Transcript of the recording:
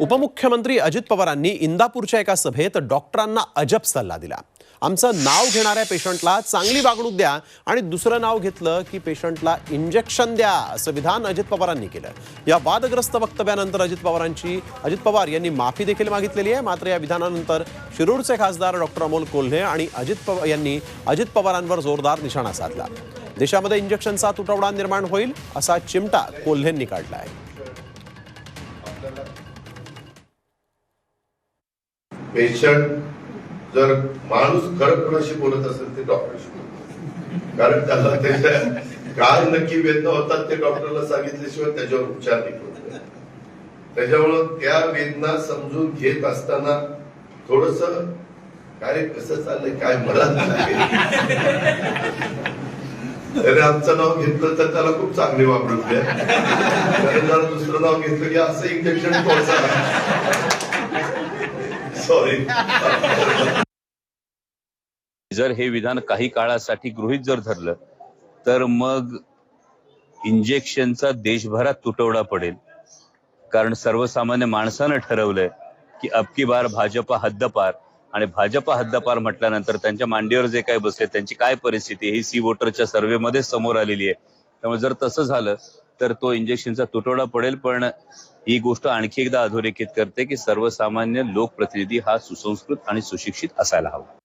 उपमुख्यमंत्री अजित पवारांनी इंदापूरच्या एका सभेत डॉक्टरांना अजब सल्ला दिला. आमचं नाव घेणाऱ्या पेशंटला चांगली वागणूक द्या आणि दुसरं नाव घेतलं की पेशंटला इंजेक्शन द्या असं विधान अजित पवारांनी केलं. या वादग्रस्त वक्तव्यानंतर अजित पवारांची अजित पवार यांनी माफी देखील मागितलेली आहे. मात्र या विधानानंतर शिरूरचे खासदार डॉक्टर अमोल कोल्हे आणि अजित पवार यांनी अजित पवारांवर जोरदार निशाणा साधला. देशामध्ये इंजेक्शनचा तुटवडा निर्माण होईल असा चिमटा कोल्हेंनी काढला आहे. पेशंट जर माणूस खरं कोणाशी बोलत असेल ते डॉक्टरशी बोलतो कारण त्याला त्याच्या काय नक्की वेदना होतात ते डॉक्टरला सांगितल्याशिवाय त्याच्यावर उपचार नाही त्याच्यामुळं त्या वेदना समजून घेत असताना थोडस काय कसं चाललंय? काय मला त्याने आमचं नाव घेतलं तर त्याला खूप चांगले वापरून द्या. त्याने दुसरं नाव घेतलं की असं इंजेक्शन पोहोचा सॉरी जर हे विधान काही काळासाठी गृहीत जर धरलं तर मग इंजेक्शनचा देशभरात तुटवडा पडेल. कारण सर्वसामान्य माणसानं ठरवलंय की अबकी बार भाजपा हद्दपार आणि भाजपा हद्दपार म्हटल्यानंतर त्यांच्या मांडीवर जे काय बसले त्यांची काय परिस्थिती ही सी वोटरच्या सर्व्हेमध्ये समोर आलेली आहे. त्यामुळे जर तसं झालं तर तो इंजेक्शनचा तुटवडा पडेल पण ही गोष्ट आणखी एकदा अधोरेखित करते की सर्वसामान्य लोकप्रतिनिधी हा सुसंस्कृत आणि सुशिक्षित असायला हवा.